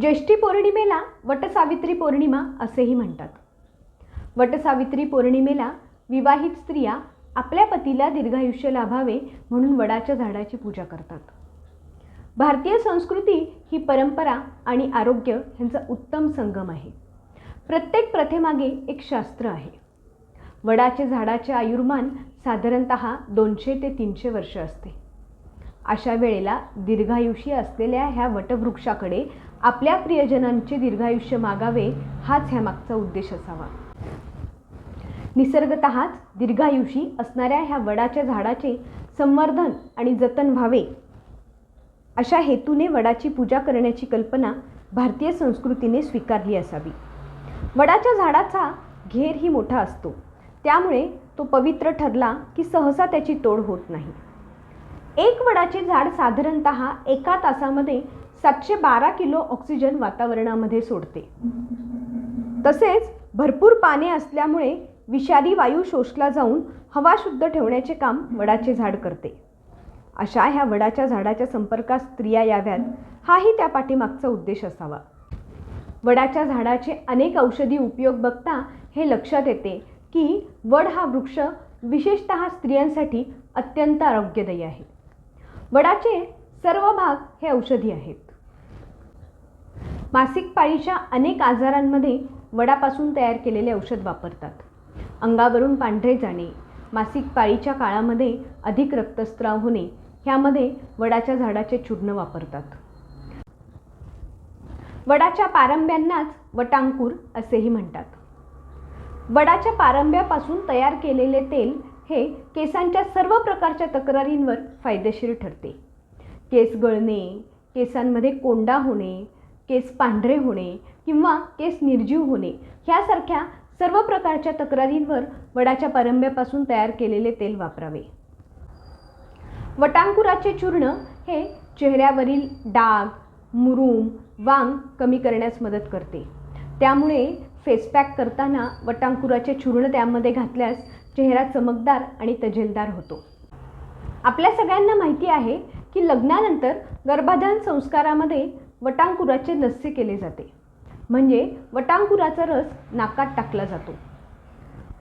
ज्येष्ठी पौर्णिमेला वटसावित्री पौर्णिमा असेही म्हणतात. वटसावित्री पौर्णिमेला विवाहित स्त्रिया आपल्या पतीला दीर्घायुष्य लाभावे म्हणून वडाच्या झाडाची पूजा करतात. भारतीय संस्कृती ही परंपरा आणि आरोग्य यांचा उत्तम संगम आहे. प्रत्येक प्रथेमागे एक शास्त्र आहे. वडाचे झाडाचे आयुर्मान साधारणत दोनशे ते तीनशे वर्ष असते. अशा वेळेला दीर्घायुषी असलेल्या ह्या वटवृक्षाकडे आपल्या प्रियजनांचे दीर्घायुष्य मागावे हाच ह्यामागचा उद्देश असावा. निसर्गतःच दीर्घायुषी असणाऱ्या ह्या वडाच्या झाडाचे संवर्धन आणि जतन व्हावे. अशा हेतूने वडाची पूजा करण्याची कल्पना भारतीय संस्कृतीने स्वीकारली असावी. वडाच्या झाडाचा घेर ही मोठा असतो. त्यामुळे तो पवित्र ठरला की सहसा त्याची तोड होत नाही. एक वडाचे झाड साधारणत एका तासामध्ये सातशे बारा किलो ऑक्सिजन वातावरणामध्ये सोडते. तसेच भरपूर पाने असल्यामुळे विषारी वायू शोषला जाऊन हवा शुद्ध ठेवण्याचे काम वडाचे झाड करते. अशा ह्या वडाच्या झाडाच्या संपर्कात स्त्रिया याव्यात हाही त्या पाठीमागचा उद्देश असावा. वडाच्या झाडाचे अनेक औषधी उपयोग बघता हे लक्षात येते की वड हा वृक्ष विशेषत स्त्रियांसाठी अत्यंत आरोग्यदायी आहे. वडाचे सर्व भाग हे औषधी आहेत. मासिक पाळीच्या अनेक आजारांमध्ये वडापासून तयार केलेले औषध वापरतात. अंगावरून पांढरे जाणे मासिक पाळीच्या काळामध्ये अधिक रक्तस्त्राव होणे ह्यामध्ये वडाच्या झाडाचे चूर्ण वापरतात. वडाच्या पारंब्यांनाच वटांकूर असेही म्हणतात. वडाच्या पारंब्यापासून तयार केलेले तेल हे केसांच्या सर्व प्रकारच्या तक्रारींवर फायदेशीर ठरते. केस गळणे केसांमध्ये कोंडा होणे केस पांढरे होणे किंवा केस निर्जीव होणे ह्यासारख्या सर्व प्रकारच्या तक्रारींवर वडाच्या पारंब्यापासून तयार केलेले तेल वापरावे. वटांकुराचे चूर्ण हे चेहऱ्यावरील डाग मुरूम वांग कमी करण्यास मदत करते. त्यामुळे फेसपॅक करताना वटांकुराचे चूर्ण त्यामध्ये घातल्यास चेहरा चमकदार आणि तजेलदार होतो. आपल्या सगळ्यांना माहिती आहे की लग्नानंतर गर्भाधान संस्कारामध्ये वटांकुराचे नस्य केले जाते. म्हणजे वटांकुराचा रस नाकात टाकला जातो.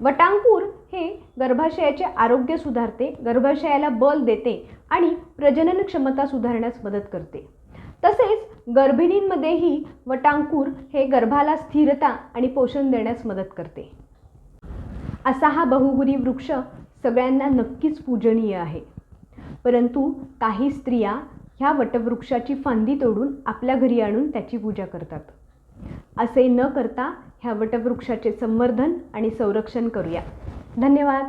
वटांकूर हे गर्भाशयाचे आरोग्य सुधारते गर्भाशयाला बल देते आणि प्रजनन क्षमता सुधारण्यास मदत करते. तसेच गर्भिणींमध्येही वटांकूर हे गर्भाला स्थिरता आणि पोषण देण्यास मदत करते. असा हा बहुगुरी वृक्ष सगळ्यांना नक्कीच पूजनीय आहे. परंतु काही स्त्रिया ह्या वटवृक्षाची फांदी तोडून आपल्या घरी आणून त्याची पूजा करतात. असे न करता ह्या वटवृक्षाचे संवर्धन आणि संरक्षण करूया. धन्यवाद.